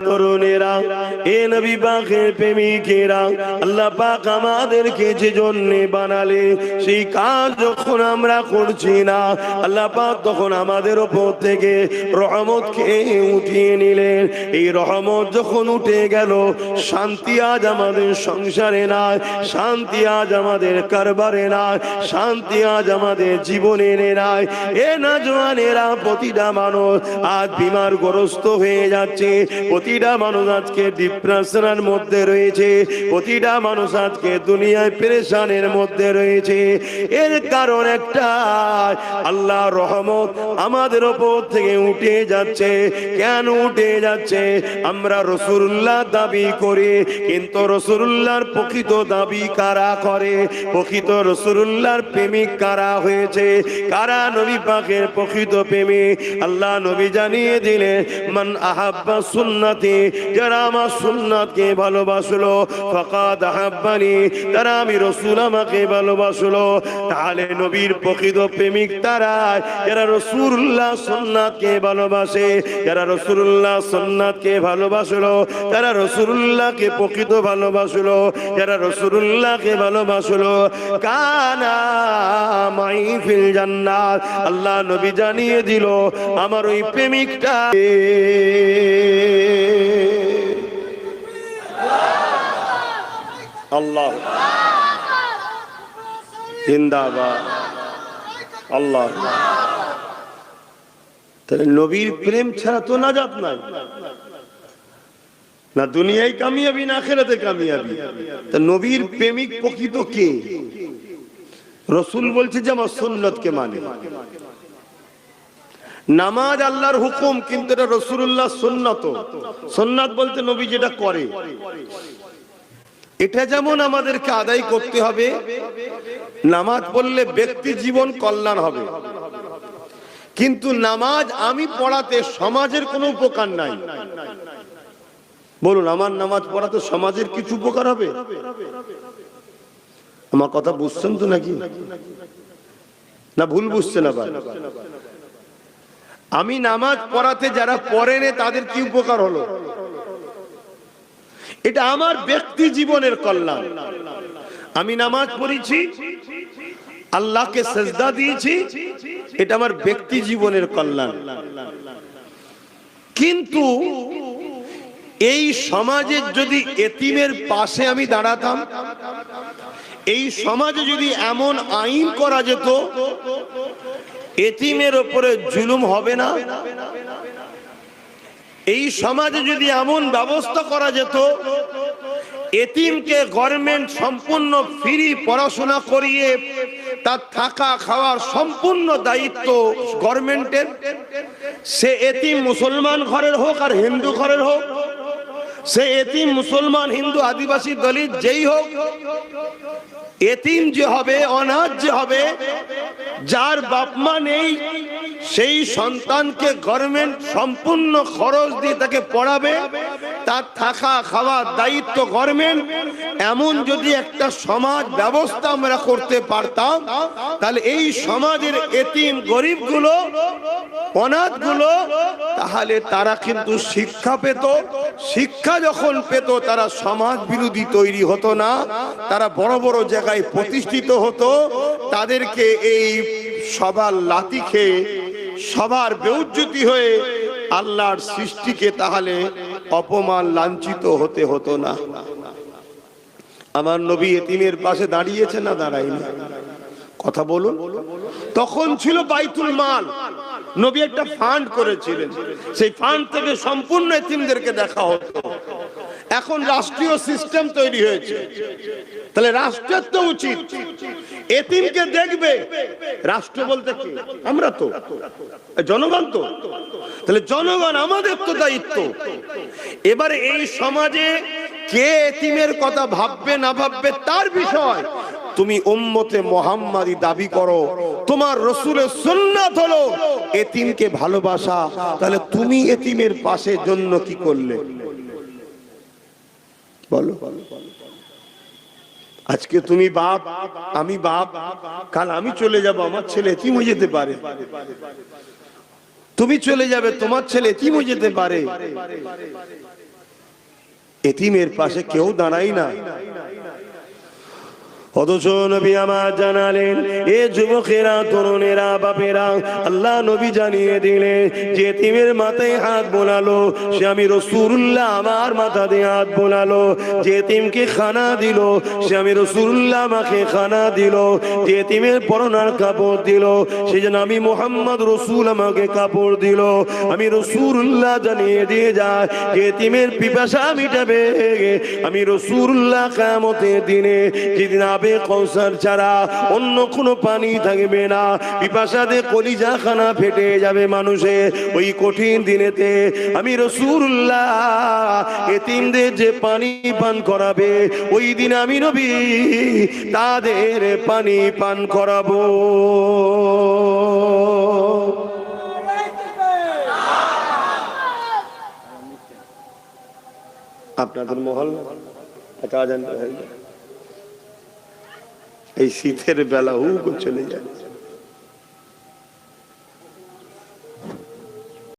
তরুণেরা, এ নবী পাকের প্রেমিকেরা, আল্লাহ পাক আমাদেরকে যে জন্য বানালে সেই কাজ যখন আমরা করছি না, আল্লাহ পাক তখন আমাদের থেকে উঠিয়ে নিলেন। এই রহমত যখন উঠে গেল, শান্তি আজ আমাদের সংসারে নাই, শান্তি আজ আমাদের কারবারে নাই, শান্তি আজ আমাদের জীবনে নাই। এ না জোয়ানেরা, প্রতিটা মানুষ আজ বিমার গ্রস্ত হয়ে যাচ্ছে প্রতিটা মানুষ আজকে ডিপ্রেশনের মধ্যে রয়েছে। প্রতিটা মানুষ আজকে দুনিয়ায় পেরেশানের মধ্যে রয়েছে। এর কারণ একটা আল্লাহ রহমত আমাদের ওপর থেকে উঠে যাচ্ছে। কেন উঠে যাচ্ছে? আমরা রসুল্লাহ দাবি করি, কিন্তু রসুল্লাহর প্রকৃত দাবি কারা করে? প্রকৃত রসুল্লাহর প্রেমিক কারা হয়েছে? কারা নবী পাকের প্রকৃত প্রেমিক? আল্লাহ নবী জানিয়ে দিলে মান আহাব্বা সুন্নতি যারা আমার সুন্নাতকে ভালোবাসলো, ফাকাদ আহাব্বানি তারা আমি রসুল আমাকে ভালোবাসলো। তাহলে নবীর প্রকৃত প্রেমিক তারা? যারা রসুল্লাহ সুন্নাতকে ভালোবাসে, যারা রসুল্লাহ সুন্নাতকে ভালোবাসলো, তারা রসুল্লাহকে প্রকৃত ভালোবাসলো, যারা রসুল্লাহকে ভালোবাসলো। কানা মাই ফিল জান্নাত, আল্লাহ নবী জানিয়ে দিল, আমার ওই প্রেমিকটা আল্লাহ। জিন্দাবাদ। আল্লাহ। তাহলে নবীর প্রেম ছাড়া তো নাজাত নাই। না দুনিয়ায় কামিয়াবি, না আখেরাতে কামিয়াবি। তা নবীর প্রেমিক প্রকৃত কে? রসুল বলছে যে আমার সুন্নতকে মানে। নামাজ আল্লাহর হুকুম, কিন্তু এটা রসুল্লাহ সুন্নত। সুন্নাত বলতে নবী যেটা করে। এটা যেমন আমাদেরকে আদায় করতে হবে, নামাজ পড়লে ব্যক্তি জীবন কল্যাণ হবে। কিন্তু নামাজ আমি পড়াতে সমাজের কোনো উপকার নাই। বলুন, আমার নামাজ পড়াতে সমাজের কিছু উপকার হবে? আমার কথা বুঝছেন তো নাকি? না, ভুল বুঝছেন আবার। আমি নামাজ পড়াতে যারা পড়েনে তাদের কি উপকার হলো? এটা আমার ব্যক্তি জীবনের কল্যাণ। আমি নামাজ পড়েছি, আল্লাহকে সেজদা দিয়েছি, এটা আমার ব্যক্তি জীবনের কল্যাণ। কিন্তু এই সমাজের যদি এতিমের পাশে আমি দাঁড়াতাম, এই সমাজে যদি এমন আইন করা যেত এতিমের ওপরে জুলুম হবে না? এই সমাজে যদি এমন ব্যবস্থা করা যেত, এতিমকে গভর্নমেন্ট সম্পূর্ণ ফ্রি পড়াশোনা করিয়ে তার থাকা খাওয়ার সম্পূর্ণ দায়িত্ব গভর্নমেন্টের সে এতিম মুসলমান ঘরের হোক আর হিন্দু ঘরের হোক, সে এতিম মুসলমান, হিন্দু, আদিবাসী, দলিত, যেই হোক, এতিম যে হবে, অনাথ যে হবে যার বাপ মা নেই, সেই সন্তানকে গভর্নমেন্ট সম্পূর্ণ খরচ দিয়ে তাকে পড়াবে। তার থাকা খাওয়ার দায়িত্ব গভর্নমেন্ট এমন যদি একটা সমাজ ব্যবস্থা আমরা করতে পারতাম, তাহলে এই সমাজের এতিম গরিবগুলো, অনাথগুলো, তাহলে তারা কিন্তু শিক্ষা পেত। শিক্ষা যখন পেত, তারা সমাজ বিরোধী তৈরি হতো না। তারা বড় বড় জায়গায় প্রতিষ্ঠিত হতো। তাদেরকে এই সবার লাতি খেয়ে সবার বেউজ্জতি হয়ে আল্লাহর সৃষ্টিকে তাহলে অপমান লাঞ্ছিত হতে হতো না। আমার নবী এতিমের পাশে দাঁড়িয়েছে না দাঁড়ায়নি। কথা বলুন। তখন ছিল বাইতুল মাল। নবী একটা ফান্ড করেছিলেন। সেই ফান্ড থেকে সম্পূর্ণ এতিমদেরকে দেখা হতো। এখন রাষ্ট্রীয় সিস্টেম তৈরি হয়েছে। তাহলে রাষ্ট্রের তো উচিত। এতিমকে দেখবে। রাষ্ট্র বলতে কি? আমরা তো। জনগণ তো। তাহলে জনগণ আমাদের তো দায়িত্ব। এবারে এই সমাজে কে এতিমের কথা ভাববে, না ভাববে, তার বিষয়। তুমি উম্মতে মোহাম্মাদি দাবি করো, তোমার রসুলের সুন্নাত হলো এতিমকে ভালোবাসা। তাহলে তুমি এতিমের পাশে জন্য কি করলে? বলো। আজকে তুমি বাপ, আমি বাপ, কাল আমি চলে যাব, আমার ছেলে হয়ে যেতে পারে। তুমি চলে যাবে, তোমার ছেলে এতিমও যেতে পারে। এতিমের পাশে কেউ দাঁড়াই না। অথচ নবী আমার জানালেন, এ যুবকেরা, তরুণেরা, বাপেরা, আল্লাহ নবী জানিয়ে দিলেন, যে তিমের মাথায় হাত বোলালো, সে আমি রসুল্লাহ আমার মাথা দিয়ে হাত বোলালো, যে তিমকে খানা দিল, সে আমি রসুল্লাহ আমাকে খানা দিল, যে তিমের পরনার কাপড় দিল, সে যেন আমি মোহাম্মদ রসুল আমাকে কাপড় দিল, আমি রসুল্লাহ জানিয়ে দিয়ে যায় যে তিমের পিপাসা মিটাবে, আমি রসুল্লাহ কামতে দিনে যেদিন আবে কৌসার ছাড়া, অন্য কোনো পানি থাকবে না। পিপাসাতে কলিজা খানা ফেটে যাবে মানুষের ওই কঠিন দিনেতে আমি রসুল্লাহ এতিমদের যে পানি পান করাবে, ওই দিন আমি নবী তাদের পানি পান করাবো। আপনাদের মহল হয়ে গেল। এই শীতের বেলা হু চলে যায়।